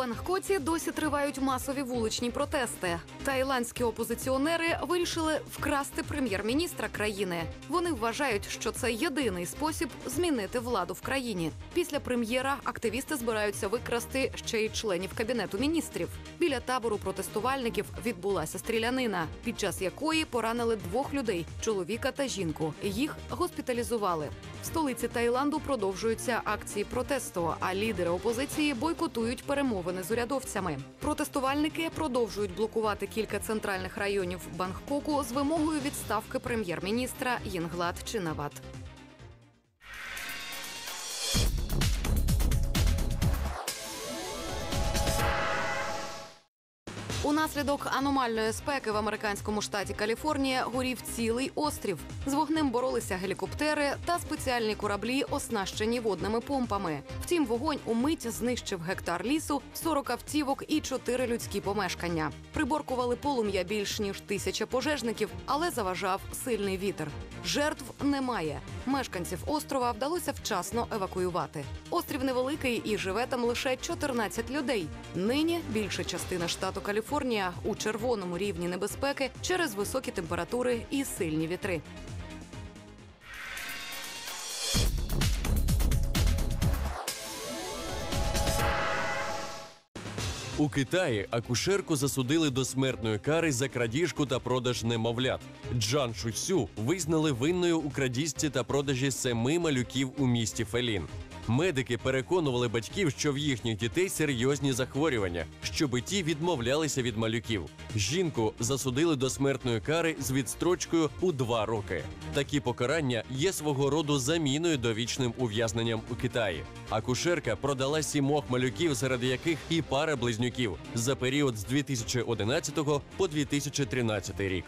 Бангкоці досі тривають масові вуличні протести. Таїландські опозиціонери вирішили вкрасти прем'єр-міністра країни. Вони вважають, що це єдиний спосіб змінити владу в країні. Після прем'єра активісти збираються викрасти ще й членів кабінету міністрів. Біля табору протестувальників відбулася стрілянина, під час якої поранили двох людей чоловіка та жінку. Їх госпіталізували. В столиці Таїланду продовжуються акції протесту, а лідери опозиції бойкотують перемовини з урядовцями. Протестувальники продовжують блокувати кілька центральних районів Бангкоку з вимогою відставки прем'єр-міністра Єнглад Чинават. Унаслідок аномальної спеки в американському штаті Каліфорнія горів цілий острів. З вогнем боролися гелікоптери та спеціальні кораблі, оснащені водними помпами. Втім, вогонь умить знищив гектар лісу, 40 автівок і 4 людські помешкання. Приборкували полум'я більш ніж тисяча пожежників, але заважав сильний вітер. Жертв немає. Мешканців острова вдалося вчасно евакуювати. Острів невеликий і живе там лише 14 людей. Нині більша частина штату Каліфорнія у червоному рівні небезпеки через високі температури і сильні вітри. У Китаї акушерку засудили до смертної кари за крадіжку та продаж немовлят. Джан Шусю визнали винною у крадіжці та продажі семи малюків у місті Фелін. Медики переконували батьків, що в їхніх дітей серйозні захворювання, щоби ті відмовлялися від малюків. Жінку засудили до смертної кари з відстрочкою у два роки. Такі покарання є свого роду заміною довічним ув'язненням у Китаї. Акушерка продала сімох малюків, серед яких і пара близнюків за період з 2011 по 2013 рік.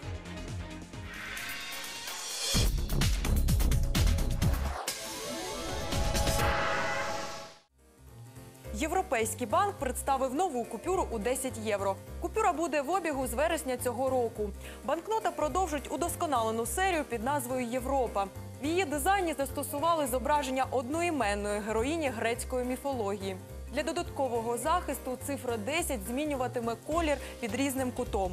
Європейський банк представив нову купюру у 10 євро. Купюра буде в обігу з вересня цього року. Банкнота продовжить удосконалену серію під назвою Європа. В її дизайні застосували зображення одноіменної героїні грецької міфології. Для додаткового захисту цифра 10 змінюватиме колір під різним кутом.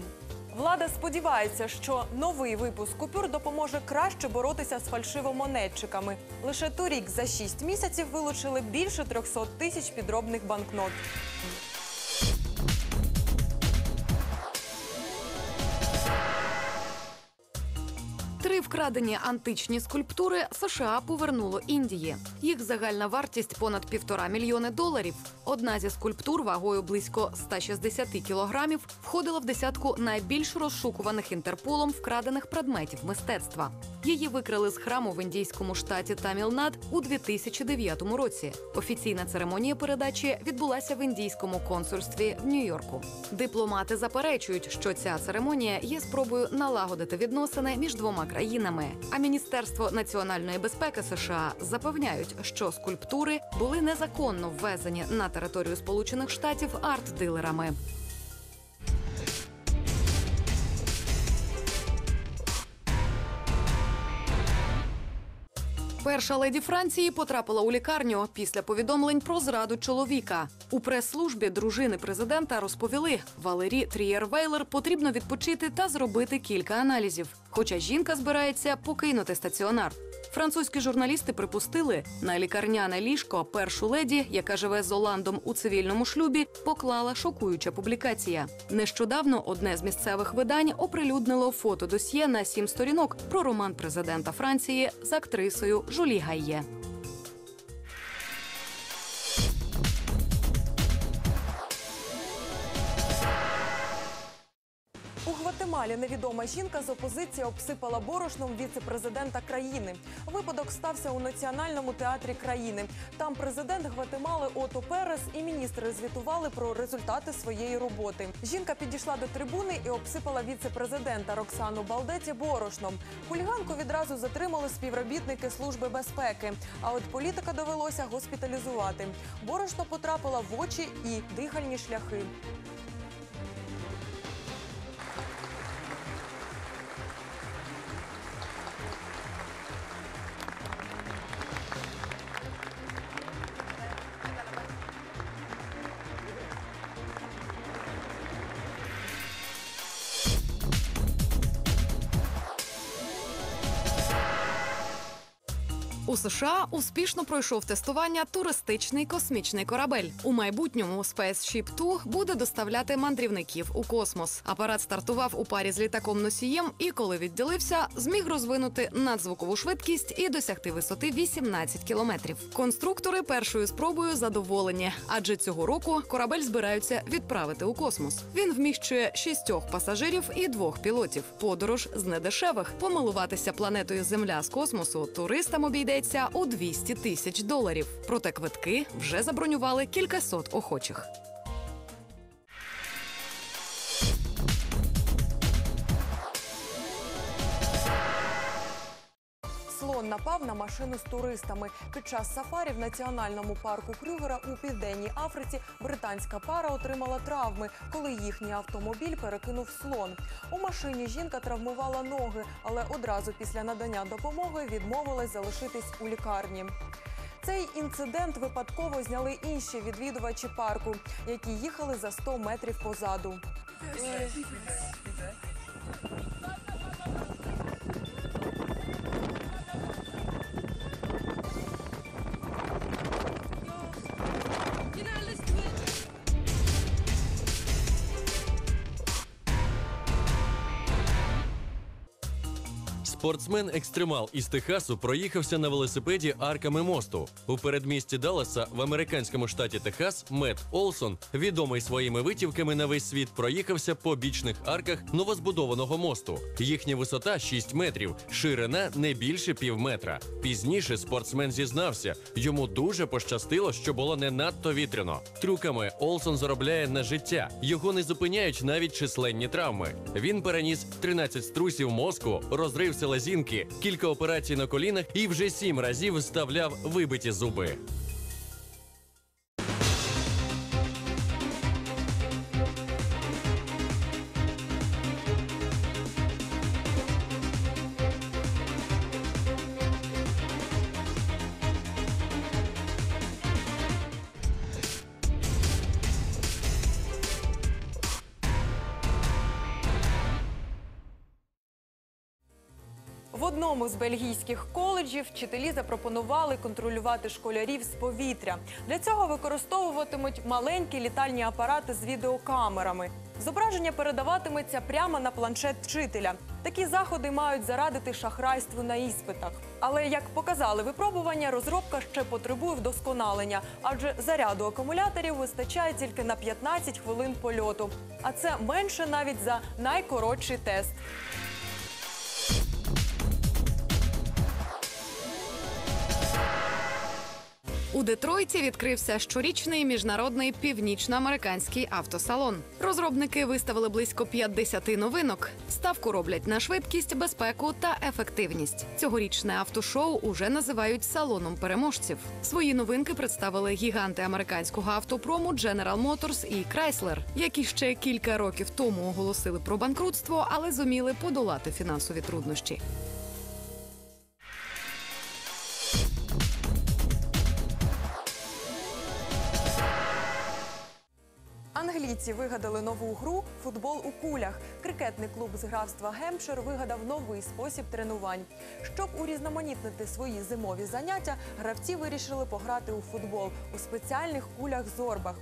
Влада сподівається, що новий випуск купюр допоможе краще боротися з фальшивомонетчиками. Лише торік за 6 місяців вилучили більше 300 тисяч підробних банкнот. Вкрадені античні скульптури США повернуло Індії. Їх загальна вартість понад півтора мільйони доларів. Одна зі скульптур вагою близько 160 кілограмів входила в десятку найбільш розшукуваних інтерполом вкрадених предметів мистецтва. Її викрили з храму в індійському штаті Тамілнад у 2009 році. Офіційна церемонія передачі відбулася в індійському консульстві в Нью-Йорку. Дипломати заперечують, що ця церемонія є спробою налагодити відносини між двома країнами. А Міністерство національної безпеки США запевняють, що скульптури були незаконно ввезені на територію Сполучених Штатів арт-дилерами. Перша леді Франції потрапила у лікарню після повідомлень про зраду чоловіка. У прес-службі дружини президента розповіли, Валері Трієр Вейлер потрібно відпочити та зробити кілька аналізів. Хоча жінка збирається покинути стаціонар. Французькі журналісти припустили, на лікарняне ліжко першу леді, яка живе з Оландом у цивільному шлюбі, поклала шокуюча публікація. Нещодавно одне з місцевих видань оприлюднило фото досьє на сім сторінок про роман президента Франції з актрисою Жулі Гайє. У невідома жінка з опозиції обсипала борошном віце-президента країни. Випадок стався у національному театрі країни. Там президент Гватемали Ото Перес і міністри звітували про результати своєї роботи. Жінка підійшла до трибуни і обсипала віце-президента Роксану Балдеті борошном. Хуліганку відразу затримали співробітники служби безпеки. А от політика довелося госпіталізувати. Борошно потрапило в очі і дихальні шляхи. У США успішно пройшов тестування туристичний космічний корабель. У майбутньому Spaceship 2 буде доставляти мандрівників у космос. Апарат стартував у парі з літаком носієм і, коли відділився, зміг розвинути надзвукову швидкість і досягти висоти 18 кілометрів. Конструктори першою спробою задоволені, адже цього року корабель збираються відправити у космос. Він вміщує шістьох пасажирів і двох пілотів. Подорож з недешевих. Помилуватися планетою Земля з космосу туристам обійдеться у 200 тисяч доларів. Проте квитки вже забронювали кількасот охочих. Напав на машину з туристами. Під час сафарі в національному парку Крюгера у південній Африці британська пара отримала травми, коли їхній автомобіль перекинув слон. У машині жінка травмувала ноги, але одразу після надання допомоги відмовилась залишитись у лікарні. Цей інцидент випадково зняли інші відвідувачі парку, які їхали за 100 метрів позаду. Спортсмен-екстремал із Техасу проїхався на велосипеді арками мосту. У передмісті Далласа в американському штаті Техас Мет Олсон, відомий своїми витівками на весь світ, проїхався по бічних арках новозбудованого мосту. Їхня висота 6 метрів, ширина не більше півметра. Пізніше спортсмен зізнався, йому дуже пощастило, що було не надто вітряно. Трюками Олсон заробляє на життя. Його не зупиняють навіть численні травми. Він переніс 13 струсів мозку, розрив селезінки, кілька операцій на колінах і вже сім разів вставляв вибиті зуби. В одному з бельгійських коледжів вчителі запропонували контролювати школярів з повітря. Для цього використовуватимуть маленькі літальні апарати з відеокамерами. Зображення передаватиметься прямо на планшет вчителя. Такі заходи мають зарадити шахрайству на іспитах. Але як показали випробування, розробка ще потребує вдосконалення, адже заряду акумуляторів вистачає тільки на 15 хвилин польоту. А це менше навіть за найкоротший тест. У Детройті відкрився щорічний міжнародний північноамериканський автосалон. Розробники виставили близько 50 новинок. Ставку роблять на швидкість, безпеку та ефективність. Цьогорічне автошоу уже називають салоном переможців. Свої новинки представили гіганти американського автопрому General Motors і Chrysler, які ще кілька років тому оголосили про банкрутство, але зуміли подолати фінансові труднощі. Англійці вигадали нову гру футбол у кулях. Крикетний клуб з графства Гемпшир вигадав новий спосіб тренувань. Щоб урізноманітнити свої зимові заняття, гравці вирішили пограти у футбол у спеціальних кулях-зорбах.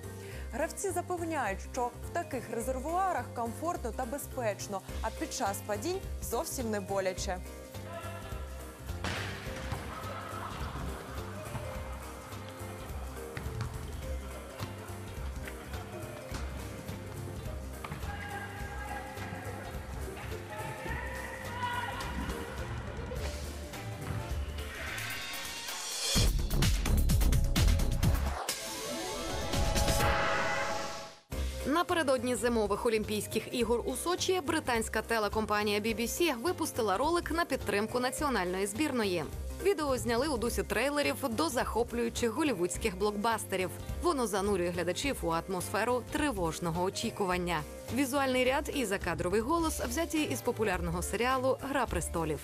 Гравці запевняють, що в таких резервуарах комфортно та безпечно, а під час падінь зовсім не боляче. Напередодні зимових Олімпійських ігор у Сочі британська телекомпанія BBC випустила ролик на підтримку національної збірної. Відео зняли у дусі трейлерів до захоплюючих голівудських блокбастерів. Воно занурює глядачів у атмосферу тривожного очікування. Візуальний ряд і закадровий голос взяті із популярного серіалу Гра престолів.